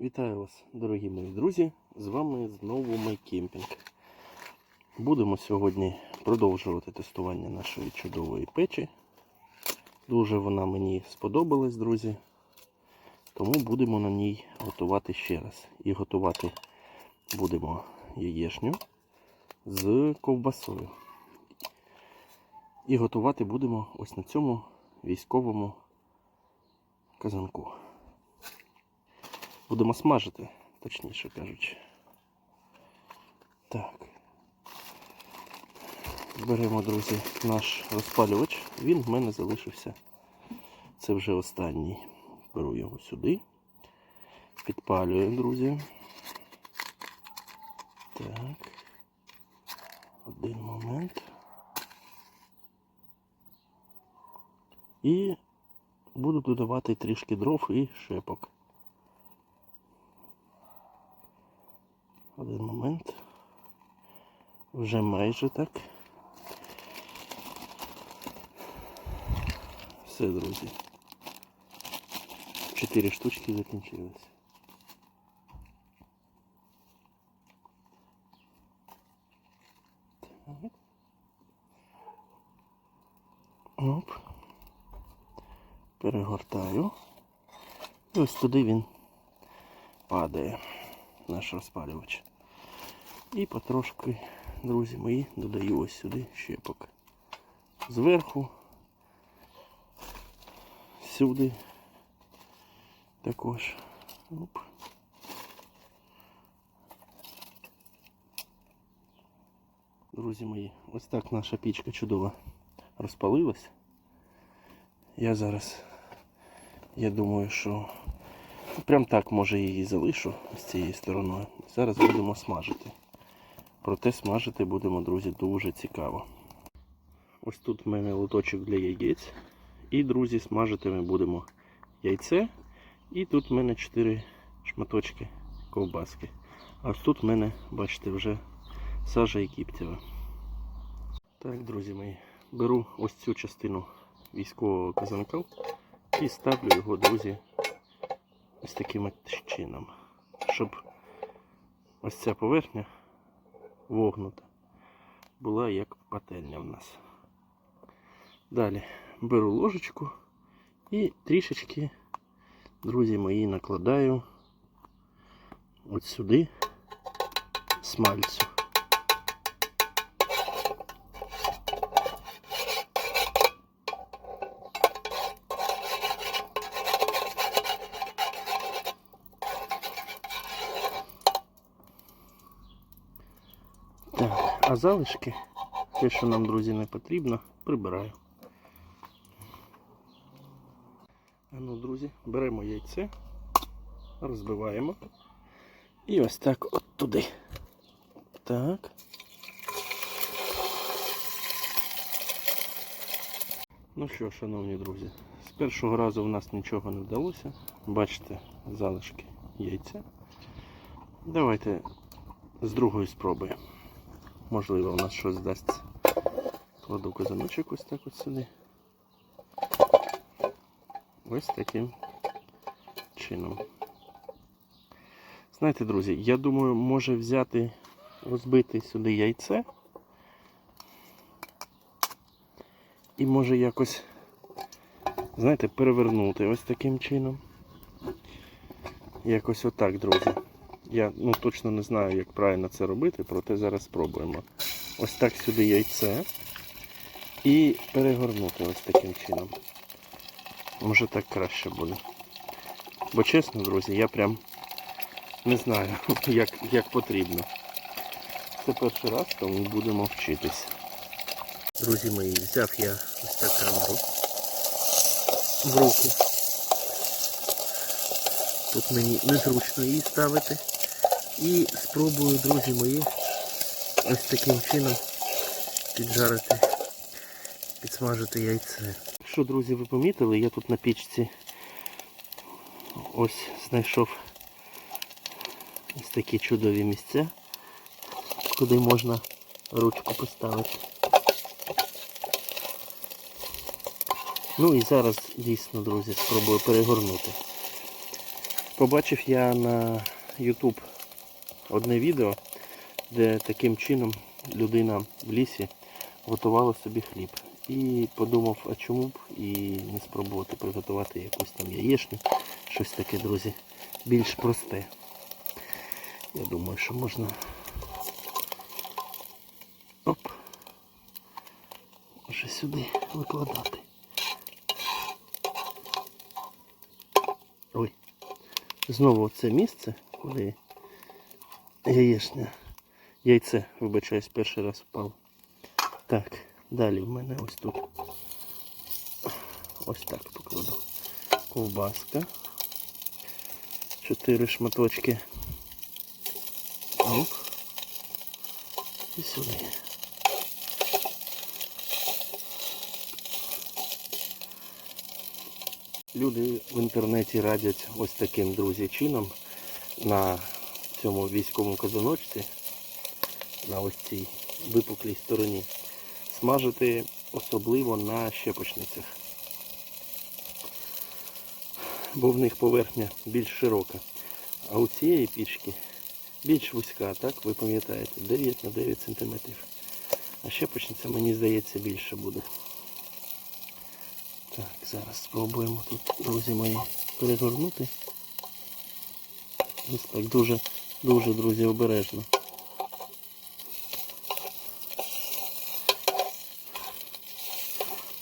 Вітаю вас, дорогі мої друзі! З вами знову Майкемпінг. Будемо сьогодні продовжувати тестування нашої чудової печі. Дуже вона мені сподобалась, друзі. Тому будемо на ній готувати ще раз. І готувати будемо яєшню з ковбасою. І готувати будемо ось на цьому військовому казанку. Будемо смажити, точніше кажучи. Так. Беремо, друзі, наш розпалювач. Він в мене залишився. Це вже останній. Беру його сюди. Підпалюю, друзі. Так. Один момент. І буду додавати трішки дров і шепок. Один момент. Вже майже так. Все, друзі. Чотири штучки закінчились. Так. Оп. Перегортаю. І ось туди він падає, наш розпалювач. І потрошки, друзі мої, додаю ось сюди щепок. Зверху, сюди також. Оп. Друзі мої, ось так наша пічка чудово розпалилась. Я зараз, я думаю, що прям так може її залишу з цією стороною. Зараз будемо смажити. Проте смажити будемо, друзі, дуже цікаво. Ось тут в мене лоточок для яєць. І, друзі, смажити ми будемо яйце. І тут в мене 4 шматочки ковбаски. А ось тут в мене, бачите, вже сажа і кіптєва. Так, друзі мої, беру ось цю частину військового казанка і ставлю його, друзі, ось таким чином, щоб ось ця поверхня вогнута була як пательня в нас. Далі беру ложечку і трішечки, друзі мої, накладаю от сюди смальцю. Так, а залишки, те, що нам, друзі, не потрібно, прибираю. Ну, друзі, беремо яйце, розбиваємо. І ось так от туди. Так. Ну що, шановні друзі, з першого разу в нас нічого не вдалося. Бачите, залишки яйця. Давайте з другої спроби. Можливо, у нас щось вдасться. Кладу казаночок ось так от сюди. Ось таким чином. Знаєте, друзі, я думаю, може взяти, розбити сюди яйце. І може якось, знаєте, перевернути ось таким чином. Якось отак, друзі. Я ну, точно не знаю, як правильно це робити, проте зараз спробуємо. Ось так сюди яйце і перегорнути ось таким чином. Може так краще буде. Бо чесно, друзі, я прям не знаю, як, як потрібно. Це перший раз, тому будемо вчитись. Друзі мої, взяв я ось так камеру в руку. Тут мені незручно її ставити. І спробую, друзі мої, ось таким чином піджарити, підсмажити яйце. Якщо, друзі, ви помітили, я тут на пічці ось знайшов ось такі чудові місця, куди можна ручку поставити. Ну і зараз дійсно, друзі, спробую перегорнути. Побачив я на YouTube одне відео, де таким чином людина в лісі готувала собі хліб. І подумав, а чому б і не спробувати приготувати якусь там яєчню, щось таке, друзі, більш просте. Я думаю, що можна. Оп. Вже сюди викладати. Ой. Знову це місце, коли яєчня, яйце, вибачаюсь, перший раз впало. Так, далі в мене ось тут. Ось так покладу. Ковбаска. Чотири шматочки. Оп. І сюди. Люди в інтернеті радять ось таким, друзі, чином на цьому військовому казаночці, на ось цій випуклій стороні, смажити особливо на щепочницях. Бо в них поверхня більш широка. А у цієї пічки більш вузька, так, ви пам'ятаєте, 9 на 9 см. А щепочниця, мені здається, більше буде. Так, зараз спробуємо тут, друзі мої, перегорнути. Ось так дуже, дуже, друзі, обережно.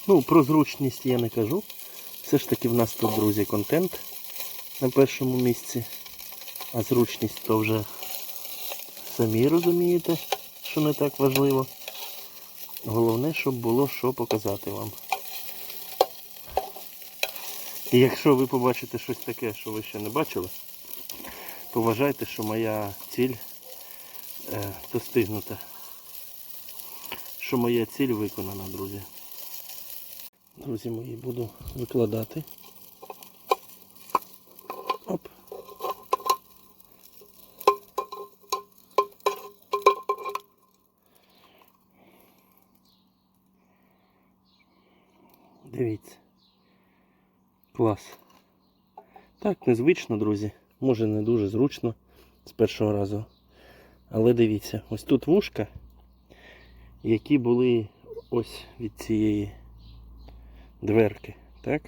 Ну, про зручність я не кажу. Все ж таки в нас тут, друзі, контент на першому місці. А зручність то вже самі розумієте, що не так важливо. Головне, щоб було що показати вам. І якщо ви побачите щось таке, що ви ще не бачили, то вважайте, що моя ціль е, достигнута. Що моя ціль виконана, друзі. Друзі мої, буду викладати. Оп. Дивіться. Клас. Так, незвично, друзі. Може не дуже зручно з першого разу. Але дивіться, ось тут вушка, які були ось від цієї дверки. Так?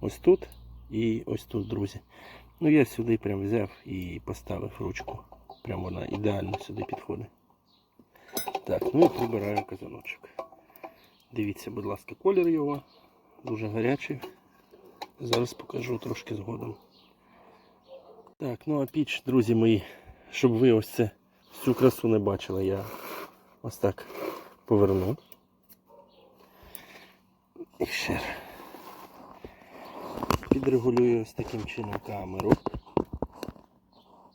Ось тут і ось тут, друзі. Ну я сюди прям взяв і поставив ручку. Прям вона ідеально сюди підходить. Так, ну і прибираю казаночок. Дивіться, будь ласка, колір його. Дуже гарячий. Зараз покажу трошки згодом. Так, ну а піч, друзі мої, щоб ви ось це цю красу не бачили, я ось так поверну. І ще. Підрегулюю ось таким чином камеру.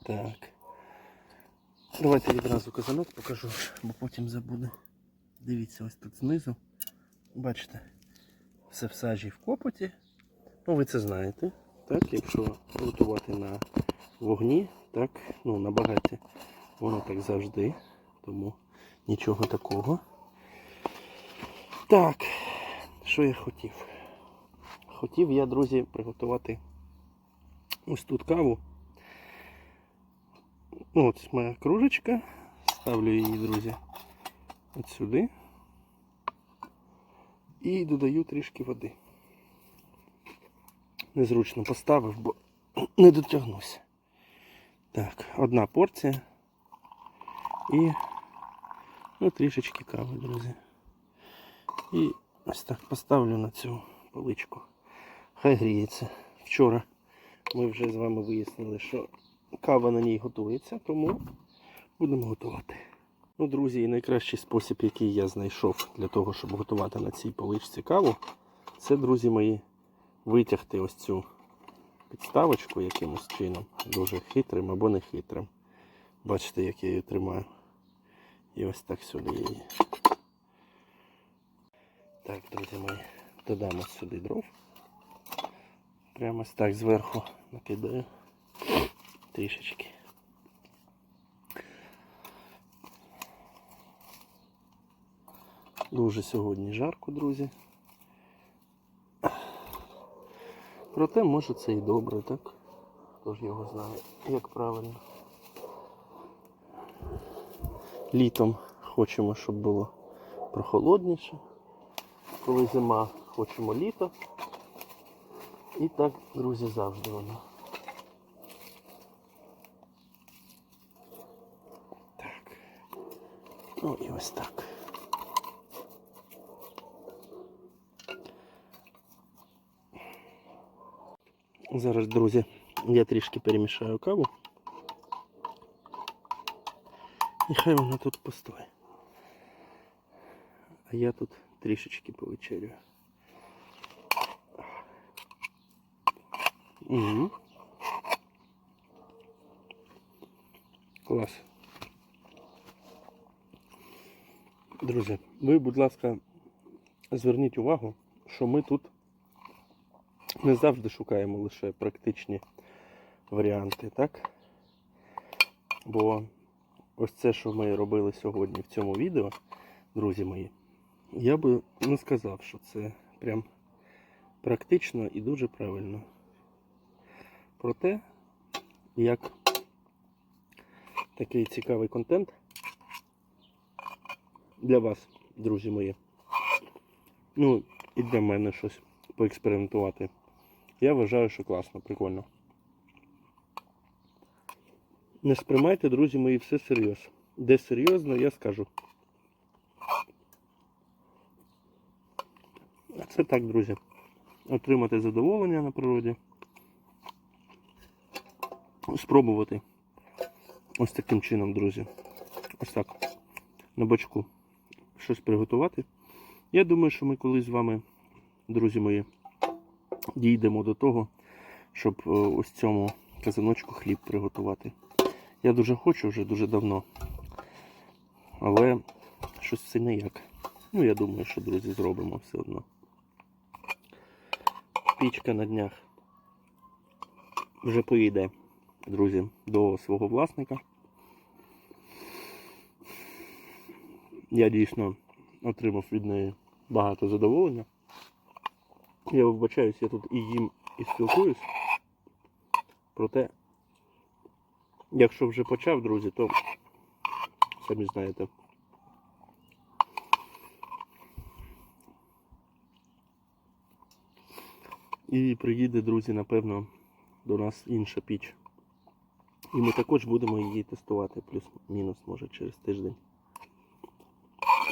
Так. Давайте відразу казанок покажу, бо потім забуду. Дивіться, ось тут знизу. Бачите, все в сажі в копоті. Ну, ви це знаєте. Так, якщо готувати на вогні, так, ну, на багаті, воно так завжди, тому нічого такого. Так, що я хотів? Хотів я, друзі, приготувати ось тут каву. Ну, ось моя кружечка. Ставлю її, друзі, от сюди. І додаю трішки води. Незручно поставив, бо не дотягнуся. Так, одна порція. І ну, трішечки кави, друзі. І ось так поставлю на цю поличку. Хай гріється. Вчора ми вже з вами вияснили, що кава на ній готується, тому будемо готувати. Ну, друзі, і найкращий спосіб, який я знайшов для того, щоб готувати на цій поличці каву, це, друзі мої, витягти ось цю підставочку якимось чином, дуже хитрим або не хитрим. Бачите, як я її тримаю. І ось так сюди її. Так, друзі мої, додамо сюди дров. Прямо ось так зверху накидаю трішечки. Дуже сьогодні жарко, друзі. Проте, може, це і добре, так? хто ж його знає, як правильно. Літом хочемо, щоб було прохолодніше. Коли зима, хочемо літо. І так, друзі, завжди воно. Так. Ну і ось так. Зараз, друзі, я трішки перемішаю каву. І хай вона тут постоє. А я тут трішечки повечерю. Угу. Клас. Друзі, ви, будь ласка, зверніть увагу, що ми тут не завжди шукаємо лише практичні варіанти, так? Бо ось це, що ми робили сьогодні в цьому відео, друзі мої, я би не сказав, що це прям практично і дуже правильно. Про те, як такий цікавий контент для вас, друзі мої. Ну, і для мене щось поекспериментувати. Я вважаю, що класно, прикольно. Не сприймайте, друзі мої, все серйозно. Де серйозно, я скажу. Це так, друзі. Отримати задоволення на природі. Спробувати ось таким чином, друзі. Ось так. На бочку щось приготувати. Я думаю, що ми колись з вами, друзі мої, дійдемо до того, щоб е, ось цьому казаночку хліб приготувати. Я дуже хочу вже дуже давно. Але щось це ніяк. Ну, я думаю, що, друзі, зробимо все одно. Пічка на днях вже поїде, друзі, до свого власника. Я дійсно отримав від неї багато задоволення. Я вибачаюсь, я тут і їм, і спілкуюсь. Проте, якщо вже почав, друзі, то самі знаєте. І приїде, друзі, напевно, до нас інша піч. І ми також будемо її тестувати, плюс-мінус, може, через тиждень.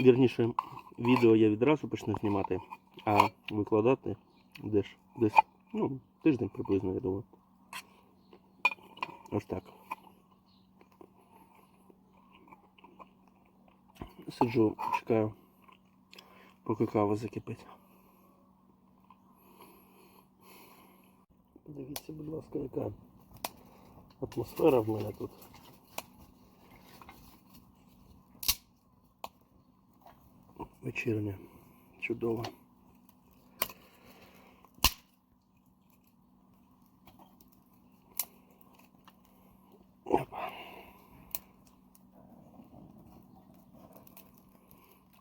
Вірніше, відео я відразу почну знімати, а викладати десь, десь ну, тиждень приблизно, я думаю. Ось так. Сиджу, чекаю, поки кава закипить. Подивіться, будь ласка, яка атмосфера в мене тут. Вечірня. Чудово.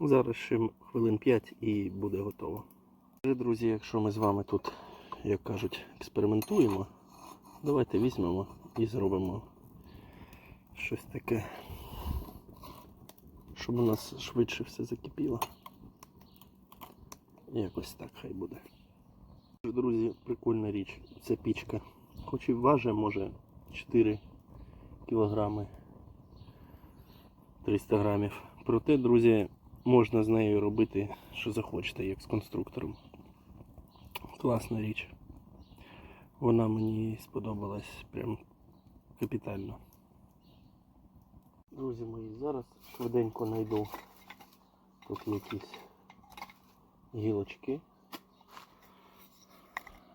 Зараз ще хвилин 5 і буде готово. Друзі, якщо ми з вами тут, як кажуть, експериментуємо, давайте візьмемо і зробимо щось таке, щоб у нас швидше все закипіло. Якось так хай буде. Друзі, прикольна річ. Це пічка. Хоч і важить, може 4 кілограми 300 грамів. Проте, друзі, можна з нею робити, що захочете, як з конструктором. Класна річ. Вона мені сподобалась прям капітально. Друзі мої, зараз швиденько знайду тут якісь гілочки.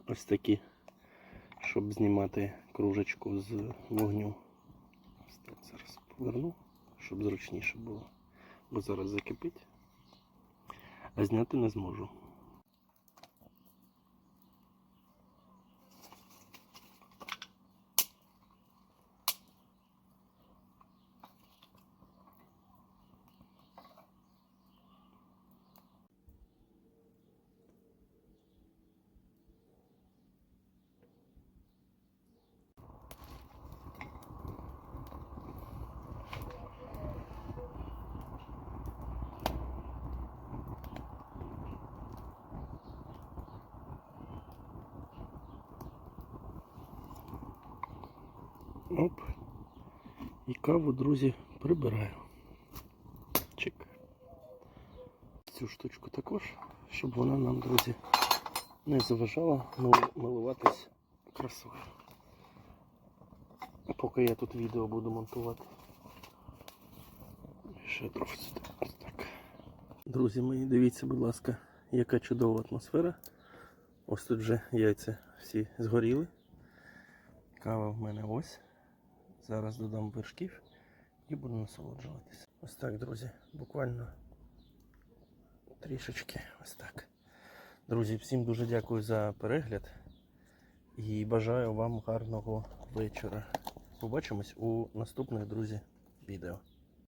Ось такі, щоб знімати кружечку з вогню. Ось так зараз поверну, щоб зручніше було. Бо зараз закипить, а зняти не зможу. Оп. І каву, друзі, прибираю. Чик. Цю штучку також, щоб вона нам, друзі, не заважала милуватись красою. Поки я тут відео буду монтувати. Ще трохи сюди. Так. Друзі мої, дивіться, будь ласка, яка чудова атмосфера. Ось тут вже яйця всі згоріли. Кава в мене ось. Зараз додам вершків і буду насолоджуватися. Ось так, друзі, буквально трішечки ось так. Друзі, всім дуже дякую за перегляд і бажаю вам гарного вечора. Побачимось у наступних, друзі,